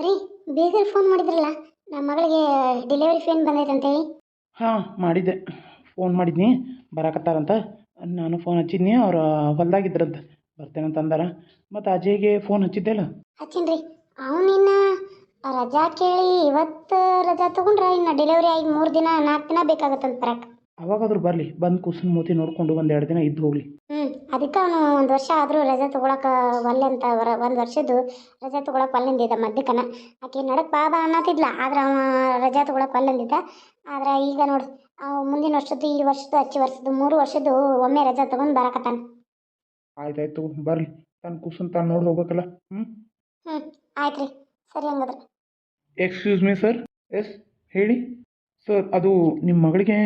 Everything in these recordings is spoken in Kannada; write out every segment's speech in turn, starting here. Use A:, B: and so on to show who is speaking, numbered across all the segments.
A: ರೀ ಬೇಗ ಫೋನ್ ಮಾಡಿದ್ರಲ್ಲ ನಮ್ಮ ಮಗಳಿಗೆ ಡೆಲಿವರಿ ಫೇನ್ ಬಂದೈತೆ ಅಂತೇಳಿ
B: ಹಾಂ ಮಾಡಿದ್ದೆ. ಫೋನ್ ಮಾಡಿದ್ನಿ ಬರಾಕತ್ತಾರಂತ. ನಾನು ಫೋನ್ ಹಚ್ಚಿದ್ನಿ ಅವ್ರು ಹೊಲ್ದಾಗಿದ್ರಂತ. ಬರ್ತೇನಂತ ಅಂದಾರ. ಮತ್ತು ಅಜಯ್ಗೆ ಫೋನ್ ಹಚ್ಚಿದ್ದೆಲ್ಲ
A: ಹಚ್ಚಿನ್ರಿ ಅವನಿನ್ನ ರಜಾ ಕೇಳಿ ಇವತ್ತು ರಜಾ ತಗೊಂಡ್ರೆ ಇನ್ನು ಡೆಲಿವರಿ ಆಗಿ ಮೂರು ದಿನ ನಾಲ್ಕು ದಿನ ಬೇಕಾಗತ್ತಂತ ಬರಕ್ಕೆ
B: ಅವಾಗಾದ್ರೂ ಬರಲಿ ಬಂದು ಕುಸಿನ ಮೂತಿ ನೋಡಿಕೊಂಡು ಒಂದು ಎರಡು ದಿನ ಇದ್ದು ಹೋಗಲಿ.
A: ಹ್ಞೂ ಅದಕ್ಕೆ ಅವನು ಒಂದು ವರ್ಷ ಆದರೂ ರಜೆ ತೊಗೊಳಕ್ಕೆ ಒಲ್ಲೆ ಅಂತ ಬರ ಒಂದು ವರ್ಷದ್ದು ರಜೆ ತೊಗೊಳಕ್ಕೆ ಒಲ್ಲೆಂದಿದ್ದ ಮದ್ದಕ್ಕನ ಆಕೆ ನಡಕ್ ಬಾ ಬಾ ಅನ್ನತ್ತಿದ್ಲ ಆದ್ರೆ ಅವ ರಜೆ ತೊಗೊಳಕ್ಕೆ ಒಲ್ಲೆಂದಿದ್ದ ಆದ್ರೆ ಈಗ ನೋಡು ಮುಂದಿನ ವರ್ಷದ್ದು ಈ ವರ್ಷದ್ದು ಹಚ್ಚಿ ವರ್ಷದ್ದು ಮೂರು ವರ್ಷದ್ದು ಒಮ್ಮೆ ರಜಾ ತೊಗೊಂಡು ಬರಕತ್ತಾನ.
B: ಆಯ್ತಾಯ್ತು ಬರಲಿ ತಾನು ಕುಸನ್ ತಾನು ನೋಡಿ ಹೋಗ್ಬೇಕಲ್ಲ ಹ್ಞೂ
A: ಹ್ಞೂ ಆಯ್ತು ರೀ ಸರಿ ಹಂಗಾದ್ರೆ.
B: ಎಕ್ಸ್ಕ್ಯೂಸ್ ಮೀ ಸರ್ ಎಸ್ ಹೇಳಿ. ಸರ್ ಅದು ನಿಮ್ಮ ಮಗಳಿಗೆ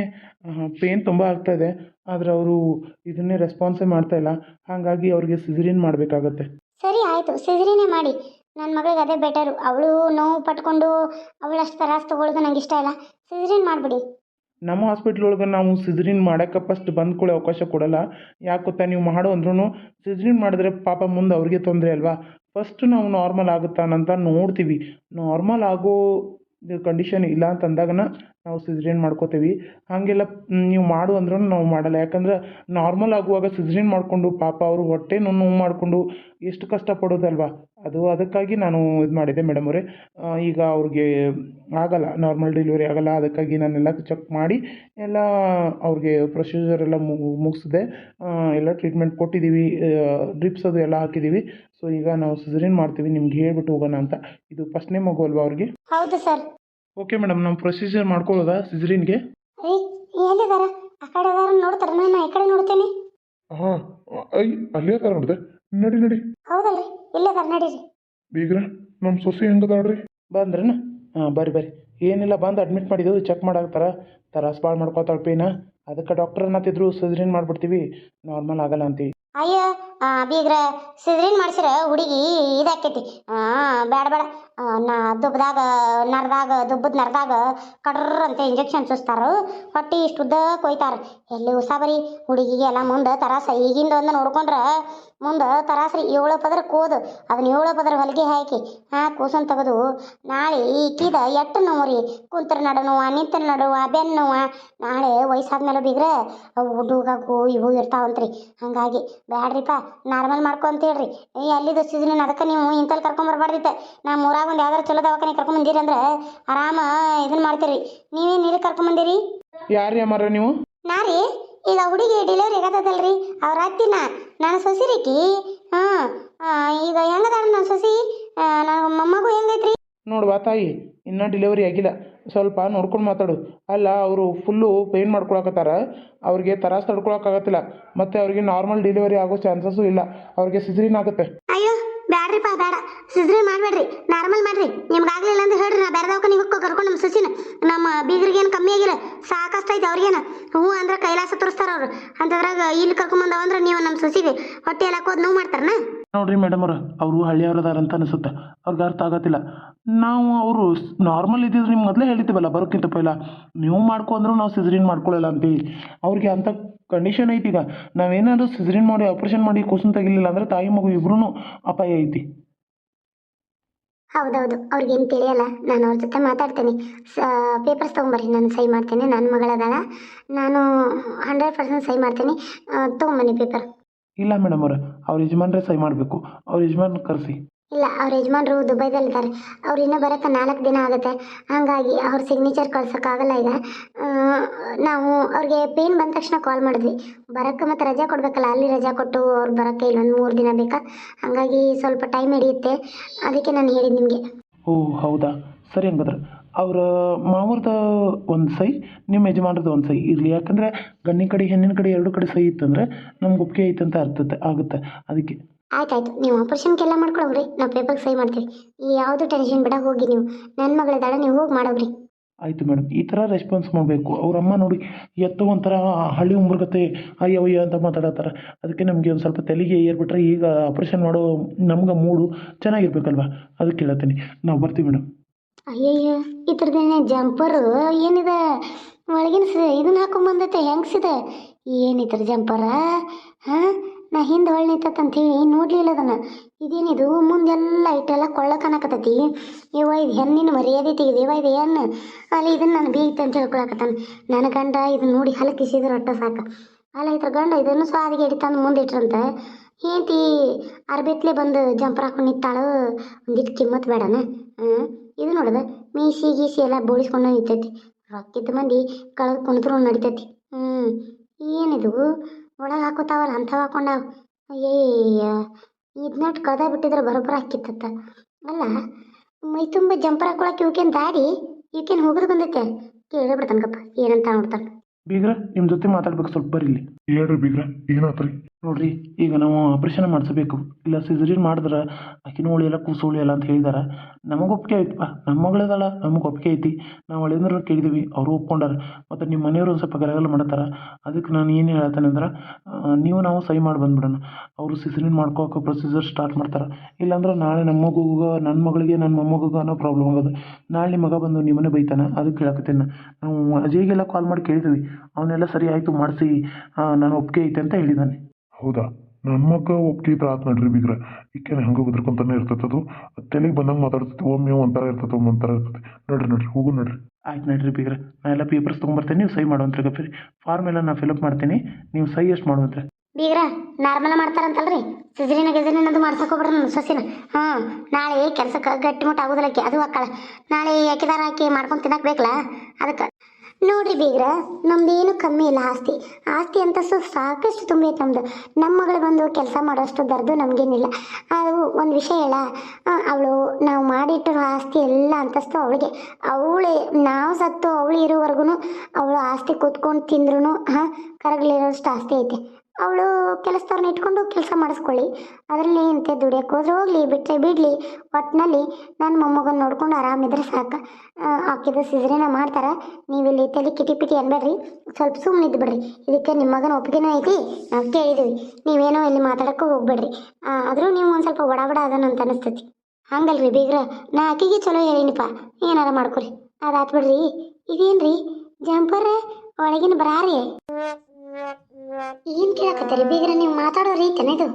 B: ಪೇನ್ ತುಂಬ ಇದೆ ಆದರೆ ಅವರು ಇದನ್ನೇ ರೆಸ್ಪಾನ್ಸೇ ಮಾಡ್ತಾ ಇಲ್ಲ. ಹಾಗಾಗಿ ಅವ್ರಿಗೆ ಸಿಸರಿನ್ ಮಾಡಬೇಕಾಗತ್ತೆ.
A: ಸರಿ ಆಯಿತು ಸಿಜರಿನೇ ಮಾಡಿ. ನನ್ನ ಮಗಳಿಗೆ ಅದೇ ಬೆಟರು ಅವಳು ನೋವು ಪಟ್ಕೊಂಡು ಅವಳಷ್ಟು ಅಷ್ಟು ತಗೊಳ್ಳೋದು ನಂಗೆ ಇಷ್ಟ ಇಲ್ಲ. ಸಿಜರಿನ್ ಮಾಡಿಬಿಡಿ.
B: ನಮ್ಮ ಹಾಸ್ಪಿಟ್ಲ್ ಒಳಗೆ ನಾವು ಸಿಸರಿನ್ ಮಾಡೋಕ್ಕೆ ಫಸ್ಟ್ ಬಂದ್ಕೊಳ್ಳೋ ಅವಕಾಶ ಕೊಡಲ್ಲ. ಯಾಕೆ ಗೊತ್ತಾ ನೀವು ಮಾಡು ಅಂದ್ರೂ ಸಿಸರಿನ್ ಮಾಡಿದ್ರೆ ಪಾಪ ಮುಂದೆ ಅವ್ರಿಗೆ ತೊಂದರೆ ಅಲ್ವಾ? ಫಸ್ಟ್ ನಾವು ನಾರ್ಮಲ್ ಆಗುತ್ತಾನಂತ ನೋಡ್ತೀವಿ. ನಾರ್ಮಲ್ ಆಗೋ ಕಂಡೀಷನ್ ಇಲ್ಲ ಅಂತ ಅಂದಾಗನ ನಾವು ಸಿಸರಿನ್ ಮಾಡ್ಕೋತೀವಿ. ಹಾಗೆಲ್ಲ ನೀವು ಮಾಡು ಅಂದ್ರೂ ನಾವು ಮಾಡಲ್ಲ. ಯಾಕಂದ್ರೆ ನಾರ್ಮಲ್ ಆಗುವಾಗ ಸಿಸರಿನ್ ಮಾಡಿಕೊಂಡು ಪಾಪ ಅವರು ಹೊಟ್ಟೆ ನೋವು ಮಾಡಿಕೊಂಡು ಎಷ್ಟು ಕಷ್ಟಪಡೋದಲ್ವಾ? ಅದು ಅದಕ್ಕಾಗಿ ನಾನು ಇದು ಮಾಡಿದ್ದೆ ಮೇಡಮ್ ಅವರೇ. ಈಗ ಅವ್ರಿಗೆ ಆಗಲ್ಲ ನಾರ್ಮಲ್ ಡೆಲಿವರಿ ಆಗಲ್ಲ. ಅದಕ್ಕಾಗಿ ನಾನೆಲ್ಲ ಚೆಕ್ ಮಾಡಿ ಎಲ್ಲ ಅವ್ರಿಗೆ ಪ್ರೊಸೀಜರ್ ಎಲ್ಲ ಮುಗಿಸಿದೆ. ಎಲ್ಲ ಟ್ರೀಟ್ಮೆಂಟ್ ಕೊಟ್ಟಿದ್ದೀವಿ ಡ್ರಿಪ್ಸ್ ಅದು ಎಲ್ಲ ಹಾಕಿದ್ದೀವಿ ಸೊ ಈಗ ನಾವು ಸಿಝರಿನ್ ಮಾಡ್ತೀವಿ. ನಿಮ್ಗೆ ಹೇಳ್ಬಿಟ್ಟು ಹೋಗೋಣ ಅಂತ. ಇದು ಫಸ್ಟ್ನೇ ಮಗು ಅಲ್ವಾ ಅವ್ರಿಗೆ?
A: ಹೌದು ಸರ್
B: ಓಕೆ ಮೇಡಮ್ ನಾವು ಪ್ರೊಸೀಜರ್ ಮಾಡ್ಕೊಳ್ಳೋದಾ ಸಿಜ್ರಿನ್ಗೆ?
A: ರೀ ಎಲ್ಲಿದಾರ? ಆ ಕಡೆ ಅದಾರ ನೋಡ್ತಾರ ನಾನು ಈ ಕಡೆ ನೋಡ್ತೇನೆ.
C: ಹಾಂ ಅಯ್ಯ ಅಲ್ಲೇ ಅದಾರ ನೋಡಿದೆ. ನಡಿ ನಡಿ.
A: ಹೌದಲ್ರಿ ಇಲ್ಲದಾರ ನಡೀರಿ.
C: ಬೀಗ್ರ ನಮ್ಮ ಸೊಸೆ ಹೆಂಗದಾಳ್ರಿ
B: ಬಂದ್ರೇನ? ಹಾಂ ಬರ್ರಿ ಬರ್ರಿ. ಏನಿಲ್ಲ ಬಂದು ಅಡ್ಮಿಟ್ ಮಾಡಿದ್ದು ಚೆಕ್ ಮಾಡಾಕ್ತಾರ ತರಾಸ್ ಭಾಳ ಮಾಡ್ಕೊತಾಳ ಪೇನ. ಅದಕ್ಕೆ ಡಾಕ್ಟರ್ ಅನ್ನತ್ತಿದ್ರು ಸಿಸರಿನ್ ಮಾಡ್ಬಿಡ್ತೀವಿ. ನಾರ್ಮಲ್ ಆಗಲ್ಲ ಅಂತೀವಿ.
A: ಅಯ್ಯ ಆ, ಬೀಗ್ರ ಸಿದ್ರಿನ್ ಮಾಡ್ಸಿರ ಹುಡುಗಿ ಇದಾಕೈತಿ. ಆ ಬೇಡ ಬೇಡ ನಾ ದುಬ್ಬದಾಗ ನರದಾಗ, ದುಬ್ಬದ ನರದಾಗ ಕಡ್ರ ಅಂತ ಇಂಜೆಕ್ಷನ್ ಸುಸ್ತಾರು. ಹೊಟ್ಟಿ ಇಷ್ಟು ಉದ್ದ ಕೊಯ್ತಾರ. ಎಲ್ಲಿ ಉಸಾಬರಿ ಹುಡುಗಿಗೆ ಎಲ್ಲ ಮುಂದೆ ತರಾಸ, ಈಗಿಂದ ಒಂದು ನೋಡ್ಕೊಂಡ್ರ ಮುಂದೆ ತರಾಸ್ರಿ. ಏಳು ಪದ್ರ ಕೋದು. ಅದನ್ನ ಏಳು ಪದ್ರ ಹೊಲಿಗೆ ಹಾಕಿ, ಹಾಂ, ಕೂಸನ್ ತೆಗೆದು. ನಾಳೆ ಈಕಿದ ಎಟ್ಟು ನೋವು ರೀ ಕುಂತ್ರ ನಡುವ ನಿಂತ ನಡುವ ಬೆನ್ನು ನೋವ ನಾಳೆ ವಯಸ್ಸಾದ್ಮೇಲೆ ಬೀಗ್ರೆ ಅವು ಹುಡುಗಾಕು ಇವು ಇರ್ತಾವಂತ್ರಿ. ಹಾಗಾಗಿ ಬ್ಯಾಡ್ರಿಪ್ಪ ನಾರ್ಮಲ್ ಮಾಡ್ಕೊ ಅಂತ ಹೇಳ್ರಿ. ಏ ಅಲ್ಲಿದು ಸೀಸನ್ ಅದಕ್ಕೆ ನೀವು ಇಂತಲ್ಲಿ ಕರ್ಕೊಂಬರ್ಬಾರ್ದಿತ್ತೆ ನಾ ಊರಾಗ ಒಂದು ಯಾವ್ದಾರು ಚಲೋ ದವಾಖಾನೆ ಕರ್ಕೊಂಬಂದಿರಿ ಅಂದ್ರೆ ಆರಾಮ ಇದನ್ನ ಮಾಡ್ತೀರಿ. ನೀವೇನು ಇಲ್ಲಿ ಕರ್ಕೊಂಬಂದಿರಿ
B: ಯಾರು ಯಾಮಾರ ನೀವು?
A: ನಾ ರೀ. ಈಗ ಹುಡುಗಿ ಡೆಲಿವರಿ ಆಗತ್ತದಲ್ರಿ ಅವ್ರ ಅತ್ತಿನ ನಾನು ಸೊಸಿರಿಕಿ ಹಾ ಈಗ ಹೆಂಗದ ನನ್ನ ಸೊಸಿ? ನನ್ನ ಮೊಮ್ಮಗು ಹೆಂಗೈತ್ರಿ?
B: ನೋಡುವ ತಾಯಿ, ಇನ್ನೂ ಡಿಲೆವರಿ ಆಗಿಲ್ಲ. ಸ್ವಲ್ಪ ನೋಡ್ಕೊಂಡು ಮಾತಾಡು. ಅಲ್ಲ, ಅವರು ಫುಲ್ಲು ಪೇಯ್ನ್ ಮಾಡ್ಕೊಳಕತ್ತಾರ. ಅವ್ರಿಗೆ ತರಾಸ್ ತಡ್ಕೊಳಕ್ಕಾಗತ್ತಿಲ್ಲ ಮತ್ತು ಅವ್ರಿಗೆ ನಾರ್ಮಲ್ ಡೆಲಿವರಿ ಆಗೋ ಚಾನ್ಸಸ್ಸು ಇಲ್ಲ. ಅವ್ರಿಗೆ ಸಿಸರಿನ್ ಆಗುತ್ತೆ.
A: ಸಿಸ್ರಿ ಮಾಡಬೇಡ್ರಿ, ನಾರ್ಮಲ್ ಮಾಡ್ರಿ. ನಿಮ್ಗೆ ಆಗ್ಲಿಲ್ಲ ಅಂತ ಹೇಳ್ರಿ, ನಾ ಬೇರೆ ದವಾಖಾನಿಗೆ ಕರ್ಕೊಂಡು ನಮ್ಮ ಸಸಿನ. ನಮ್ಮ ಬೀಗರಿಗೆ ಏನು ಕಮ್ಮಿ ಆಗಿಲ್ಲ, ಸಾಕಷ್ಟು ಐತೆ ಅವ್ರಿಗೇನು. ಹ್ಞೂ ಅಂದ್ರೆ ಕೈಲಾಸ ತೋರಿಸ್ತಾರ ಅವ್ರು. ಅಂತದ್ರಾಗ ಇಲ್ಲಿ ಕರ್ಕೊಂಬಂದವ ಅಂದ್ರೆ ನೀವು ನಮ್ಮ ಸಸಿಗೆ ಹೊಟ್ಟೆ ಎಲ್ಲ ಹಾಕೋದು ನೋವು ಮಾಡ್ತಾರನ?
B: ನೋಡ್ರಿ ಮೇಡಮ್ ಅವ್ರು, ಅವರು ಹಳ್ಳಿಯವ್ರದಾರ ಅಂತ ಅನಿಸುತ್ತೆ. ಅವ್ರಿಗೆ ಅರ್ಥ ಆಗತ್ತಿಲ್ಲ. ನಾವು ಅವರು ನಾರ್ಮಲ್ ಇದ್ದಿದ್ರೆ ನಿಮ್ಗೆ ಮೊದಲೇ ಹೇಳಿದ್ದೀವಲ್ಲ, ಬರೋಕ್ಕಿಂತ ಪೈಲ. ನೀವು ಮಾಡ್ಕೊಂಡ್ರು ನಾವು ಸಿಜರಿನ್ ಮಾಡ್ಕೊಳ್ಳಲ್ಲ ಅಂತೀವಿ ಅವ್ರಿಗೆ ಅಂಥ ಕಂಡೀಷನ್ ಐತಿ ಈಗ. ನಾವೇನಾದರೂ ಸಿಸರಿನ್ ಮಾಡಿ ಆಪ್ರೇಷನ್ ಮಾಡಿ ಕೂಸನ್ ತೆಗಿಲಿಲ್ಲ ಅಂದ್ರೆ ತಾಯಿ ಮಗು ಇಬ್ರು ಅಪಾಯ ಐತಿ.
A: ಹೌದೌದು. ಅವ್ರಿಗೇನು ತಿಳಿಯಲ್ಲ, ನಾನು ಅವ್ರ ಜೊತೆ ಮಾತಾಡ್ತೇನೆ. ಪೇಪರ್ಸ್ ತೊಗೊಂಬರ್ರಿ, ನಾನು ಸೈ ಮಾಡ್ತೇನೆ. ನನ್ನ ಮಗಳದಾಳ. ನಾನು ಹಂಡ್ರೆಡ್ ಪರ್ಸೆಂಟ್ ಸೈ ಮಾಡ್ತೀನಿ. ತೊಗೊಂಬನ್ನಿ ಪೇಪರ್
B: ಇಲ್ಲ ಮೇಡಮ್ ಅವ್ರ ಅವ್ರ ಯಜಮಾನ್ರೇ ಸೈ ಮಾಡಬೇಕು. ಅವ್ರ ಯಜಮಾನ್ ಕರೆಸಿ.
A: ಇಲ್ಲ, ಅವ್ರ ಯಜಮಾನ್ರು ದುಬೈದಲ್ಲಿದ್ದಾರೆ ಅವ್ರು ಇನ್ನೂ ಬರೋಕ್ಕೆ ನಾಲ್ಕು ದಿನ ಆಗುತ್ತೆ. ಹಾಗಾಗಿ ಅವ್ರ ಸಿಗ್ನೇಚರ್ ಕಳ್ಸೋಕ್ಕಾಗಲ್ಲ ಈಗ. ನಾವು ಅವ್ರಿಗೆ ಪೇನ್ ಬಂದ ತಕ್ಷಣ ಕಾಲ್ ಮಾಡಿದ್ವಿ. ಬರೋಕ್ಕೆ ಮತ್ತು ರಜೆ ಕೊಡಬೇಕಲ್ಲ, ಅಲ್ಲಿ ರಜೆ ಕೊಟ್ಟು ಅವ್ರು ಬರೋಕ್ಕೆ ಇಲ್ಲೊಂದು ಮೂರು ದಿನ ಬೇಕಾ? ಹಾಗಾಗಿ ಸ್ವಲ್ಪ ಟೈಮ್ ಹಿಡಿಯುತ್ತೆ. ಅದಕ್ಕೆ ನಾನು ಹೇಳಿದ್ದು ನಿಮಗೆ.
B: ಓ, ಹೌದಾ? ಸರಿ ಹಂಗಾದ್ರೆ. ಅವರ ಮಾವ್ರದ ಒಂದು ಸೈ ನಿಮ್ಮ ಯಜಮಾನ್ರದ್ದು ಒಂದು ಸೈ ಇರಲಿ. ಯಾಕಂದರೆ ಗಣ್ಣಿನ ಕಡೆ, ಹೆಣ್ಣಿನ ಕಡೆ ಎರಡು ಕಡೆ ಸೈ ಇತ್ತಂದರೆ ನಮ್ಗೆ ಒಪ್ಪಿಗೆ ಐತಂತ ಅರ್ಥತೆ, ಆಗುತ್ತೆ. ಅದಕ್ಕೆ
A: ಆಯ್ತಾಯ್ತು ನೀವು ಆಪರೇಷನ್ಗೆಲ್ಲ ಮಾಡ್ಕೊಳವ್ರಿ ನಾವು ಪೇಪರ್ಗೆ ಸೈ ಮಾಡ್ತೀವಿ. ಯಾವುದು ಟೆನ್ಷನ್ ಬೇಡ ಹೋಗಿ ನೀವು. ನನ್ನ ಮಗಳ ಮಗಳಿದ್ದಾಳೆ ನೀವು ಹೋಗಿ ಮಾಡೋಗ್ರಿ.
B: ಆಯಿತು ಮೇಡಮ್ ಈ ಥರ ರೆಸ್ಪಾನ್ಸ್ ಮಾಡಬೇಕು. ಅವ್ರ ಅಮ್ಮ ನೋಡಿ ಎತ್ತು ಒಂಥರ ಹಳ್ಳಿ ಉಂಬರ್ಗತೆ ಅಯ್ಯ ಅಯ್ಯ ಅಂತ ಮಾತಾಡತ್ತಾರ. ಅದಕ್ಕೆ ನಮಗೆ ಒಂದು ಸ್ವಲ್ಪ ತಲೆಗೆ ಏರ್ಬಿಟ್ರೆ ಈಗ ಆಪ್ರೇಷನ್ ಮಾಡೋ ನಮ್ಗೆ ಮೂಡು ಚೆನ್ನಾಗಿರ್ಬೇಕಲ್ವ? ಅದಕ್ಕೆ ಹೇಳ್ತೀನಿ ನಾವು ಬರ್ತೀವಿ ಮೇಡಮ್
A: ಅಯ್ಯಯ್ಯ ಥರದೇನೆ ಜಂಪರು ಏನಿದೆ? ಒಳಗಿನ ಇದನ್ನ ಹಾಕೊಂಬಂದೈತೆ ಹೆಂಗ್ಸಿದೆ? ಏನಿದ್ರ ಜಂಪರ ಹಾಂ? ನಾ ಹಿಂದೆ ಹೊಳ್ ನಿಂತಂತ ಹೇಳಿ ನೋಡ್ಲಿಲ್ಲ ಅದನ್ನ? ಇದೇನಿದು ಮುಂದೆಲ್ಲ ಇಟ್ಟೆಲ್ಲ ಕೊಳ್ಳ ಕಾಣಕತ್ತೈತಿ. ಇವ ಇದು ಹೆಣ್ಣಿನ ಮರ್ಯಾದೆ ತೆಗೆದಿವ ಇದು ಹೆಣ್ಣು ಅಲ್ಲಿ ಇದನ್ನ ನಾನು ಬೇಯಿತ ಅಂತ ಹೇಳ್ಕೊಳಕತ್ತಾನೆ. ನನ್ನ ಗಂಡ ಇದನ್ನ ನೋಡಿ ಹಲಕಿಸಿದ್ರೆ ಅಟ್ಟ ಸಾಕ. ಅಲ್ಲ, ಇದ್ರ ಗಂಡ ಇದನ್ನು ಸ್ವಾದಿಗೆ ಹಿಡಿತಂದು ಮುಂದೆ ಇಟ್ರಂತ. ಏಂತಿ, ಅರ್ಬೆತ್ಲೆ ಬಂದು ಜಂಪರ್ ಹಾಕೊಂಡು ನಿಂತಾಳು. ಒಂದಿಟ್ಟು ಕಿಮ್ಮತ್ ಬೇಡನ? ಇದು ನೋಡದ ಮೀಸಿ ಗೀಸಿ ಎಲ್ಲ ಬೋಳಿಸ್ಕೊಂಡು ನಿಂತೈತಿ. ರೊಕ್ಕಿದ್ದ ಮಂದಿ ಕಳೆದು ಕುಂತ್ರು ನಡಿತೈತಿ. ಹ್ಞೂ ಏನಿದು? ಒಳಗೆ ಹಾಕೋತಾವಲ್ಲ ಅಂಥವು ಹಾಕೊಂಡಾವ. ಅಯ್ಯಯ್ಯ ಇದನ್ನಟ್ಟು ಕದ ಬಿಟ್ಟಿದ್ರೆ ಬರೋಬ್ಬರ ಹಾಕಿತ್ತತ್ತ ಅಲ್ಲ ಮೈ ತುಂಬ ಜಂಪರ್ ಹಾಕೊಳಕ್ಕೆ ಇವಕೇನು ದಾಡಿ ಇವಕೇನು ಹೋಗೋದು ಬಂದೈತೆ. ಕೇಳೇ ಬಿಡ್ತಾನಕಪ್ಪ ಏನಂತ ನೋಡ್ತಾನೆ.
B: ಬೀಗ್ರ ನಿಮ್ಮ ಜೊತೆ ಮಾತಾಡ್ಬೇಕು ಸ್ವಲ್ಪ ಬರ್ರಿ ಇಲ್ಲಿ.
C: ಹೇಳ್ರಿ ಬೀಗ್ರ ಏನಾತ್ರಿ?
B: ನೋಡ್ರಿ, ಈಗ ನಾವು ಆಪ್ರೇಷನ್ ಮಾಡಿಸಬೇಕು. ಇಲ್ಲ ಸಿಸರಿನ್ ಮಾಡಿದ್ರೆ ಆಕಿನ ಉಳಿಯಲ್ಲ, ಕೂಸು ಉಳಿಯಲ್ಲ ಅಂತ ಹೇಳಿದಾರೆ. ನಮಗೆ ಒಪ್ಪಿಗೆ ಐತಪ್ಪ ನಮ್ಮ ಮಗಳದಲ್ಲ, ನಮಗೆ ಒಪ್ಪಿಗೆ ಐತಿ. ನಾವು ಅಳಿಯಂದ್ರೆ ಕೇಳಿದೀವಿ, ಅವರು ಒಪ್ಕೊಂಡಾರ. ಮತ್ತು ನಿಮ್ಮ ಮನೆಯವರು ಸ್ವಲ್ಪ ಗಲಗಲ ಮಾಡ್ತಾರೆ ಅದಕ್ಕೆ ನಾನು ಏನು ಹೇಳ್ತೇನೆ ಅಂದ್ರೆ ನೀವು ನಾವು ಸಹಿ ಮಾಡಿ ಬಂದ್ಬಿಡೋಣ. ಅವರು ಸಿಸರಿನ್ ಮಾಡ್ಕೋಕೆ ಪ್ರೊಸೀಜರ್ ಸ್ಟಾರ್ಟ್ ಮಾಡ್ತಾರೆ. ಇಲ್ಲಾಂದ್ರೆ ನಾಳೆ ನಮ್ಮ ಮಗುಗೆ ನನ್ನ ಮಗಳಿಗೆ ನನ್ನ ಮೊಮ್ಮಗುಗೆ ಅನ್ನೋ ಪ್ರಾಬ್ಲಮ್ ಆಗೋದು. ನಾಳೆ ನಿಮ್ಮ ಮಗ ಬಂದು ನಿಮ್ಮನ್ನೇ ಬೈತಾನೆ, ಅದಕ್ಕೆ ಹೇಳಕತ್ತೇನೆ. ನಾವು ಅಜಯ್ಗೆಲ್ಲ ಕಾಲ್ ಮಾಡಿ ಕೇಳಿದ್ವಿ. ಅವನ್ನೆಲ್ಲ ಸರಿ ಆಯಿತು, ಮಾಡಿಸಿ. ನಾನು ಒಪ್ಪಿಗೆ ಐತೆ ಅಂತ ಹೇಳಿದ್ದಾನೆ
C: ಹೌದಾ? ನನ್ನ ಮಗ ಒಪ್ಪಿಗೆ ಆತ್ ನಡ್ರಿ ಬೀಗ್ರ. ಈಕೇನೆ ಹಂಗೆ ಬದ್ರಕೊಂತಾನೆ ಇರ್ತೈತದು ಅದು. ಬಂದಂಗ ಬಂದಂಗೆ ಮಾತಾಡ್ತೈತಿ. ಒಮ್ಮೆ ಒಂಥರ ಇರ್ತೈತೆ ಒಮ್ಮೆ ಒಂಥರ ಇರ್ತೈತಿ. ನೋಡ್ರಿ ನೋಡ್ರಿ ಹೋಗು ನೋಡ್ರಿ.
B: ಆಯ್ತು ನಡ್ರಿ ಬೀಗ್ರೆ. ನಾ ಎಲ್ಲ ಪೇಪರ್ಸ್ ತೊಗೊಂಬರ್ತೇನೆ ನೀವು ಸಹಿ ಮಾಡುವಂತ್ರಿ ಗಪ್ಪಿರಿ ಫಾರ್ಮ್ ಎಲ್ಲ ನಾ ಫಿಲಪ್ ಮಾಡ್ತೀನಿ. ನೀವು ಸಹಿ ಎಷ್ಟು ಮಾಡುವಂತ್ರಿ
A: ಬೀಗ್ರ ನಾರ್ಮಲ್ ಮಾಡ್ತಾರಂತಲ್ರಿ? ಸಿಜರಿನ ಗಿಜರಿನ ಅದು ಮಾಡ್ಸಕ್ ಹೋಗ್ಬಿಡ್ರಿ ನನ್ನ ಸೊಸಿನ. ಹಾ ನಾಳೆ ಕೆಲಸಕ್ಕೆ ಗಟ್ಟಿ ಮುಟ್ಟ ಆಗೋದಿಲ್ಲಕ್ಕೆ ಅದು ಹಾಕಳ ನಾಳೆ ಅಕ್ಕಿದಾರ ಹಾಕಿ ಮಾಡ್ಕೊಂಡು ತಿನ್ನಕ್ ಬೇಕಲ್ಲ ಅದಕ್ಕೆ ನೋಡ್ರಿ ಬೀಗ್ರ, ನಮ್ದೇನು ಕಮ್ಮಿ ಇಲ್ಲ ಆಸ್ತಿ. ಆಸ್ತಿ ಅಂತಸ್ತು ಸಾಕಷ್ಟು ತುಂಬೈತೆ ನಮ್ದು ನಮ್ಮ ಮಗಳು ಬಂದು ಕೆಲಸ ಮಾಡೋಷ್ಟು ದರ್ದು ನಮಗೇನಿಲ್ಲ. ಅದು ಒಂದು ವಿಷಯ ಹೇಳ ಅವಳು ನಾವು ಮಾಡಿಟ್ಟಿರೋ ಆಸ್ತಿ ಎಲ್ಲ ಅಂತಸ್ತು ಅವಳಿಗೆ. ಅವಳೇ, ನಾವು ಸತ್ತು ಅವಳು ಇರೋವರೆಗೂ ಅವಳು ಆಸ್ತಿ ಕೂತ್ಕೊಂಡು ತಿಂದ್ರು ಹಾಂ, ಕರಗಲಿರೋಷ್ಟು ಆಸ್ತಿ ಐತೆ. ಅವಳು ಕೆಲಸದವ್ರನ್ನ ಇಟ್ಕೊಂಡು ಕೆಲಸ ಮಾಡಿಸ್ಕೊಳ್ಳಿ. ಅದರಲ್ಲಿ ಇಂತೆ ದುಡಿಯೋಕೆ ಹೋದ್ರೆ ಹೋಗಲಿ ಬಿಟ್ಟರೆ ಬಿಡಲಿ. ಒಟ್ಟಿನಲ್ಲಿ ನನ್ನ ಮೊಮ್ಮಗನ ನೋಡ್ಕೊಂಡು ಆರಾಮಿದ್ರೆ ಸಾಕು. ಆಕಿದು ಸಿಸರಿನ ಮಾಡ್ತಾರೆ. ನೀವು ಇಲ್ಲಿ ತಲೆ ಕಿಟಿ ಪಿಟಿ ಅನ್ಬೇಡ್ರಿ. ಸ್ವಲ್ಪ ಸುಮ್ಮನೆ ಇದ್ದು ಬಿಡ್ರಿ. ಇದಕ್ಕೆ ನಿಮ್ಮ ಮಗನ ಒಪ್ಪಿಗೆನೂ ಐತಿ. ನಾವು ಕೇಳಿದ್ವಿ. ನೀವೇನೋ ಇಲ್ಲಿ ಮಾತಾಡೋಕ್ಕೂ ಹೋಗ್ಬೇಡ್ರಿ. ಆದರೂ ನೀವು ಒಂದು ಸ್ವಲ್ಪ ಒಡ ಬಡ ಅದನ್ನು ಅಂತ ಅನಿಸ್ತೈತಿ. ಹಂಗಲ್ರಿ ಬೀಗ್ರ. ನಾ ಆಕಿಗೆ ಚಲೋ ಹೇಳಿನಿಪ್ಪ. ಏನಾರ ಮಾಡ್ಕೊರಿ. ಅದಾತ್ ಬಿಡ್ರಿ. ಇದೇನ್ರಿ? ಜಂಪರ್ ಒಳಗಿನ ಬರಾರಿ? ಏನ್ ಕೇಳಕತ್ತರಿ? ಬೀಗ್ರ ನೀವು ಮಾತಾಡೋ ರೀತಿನದು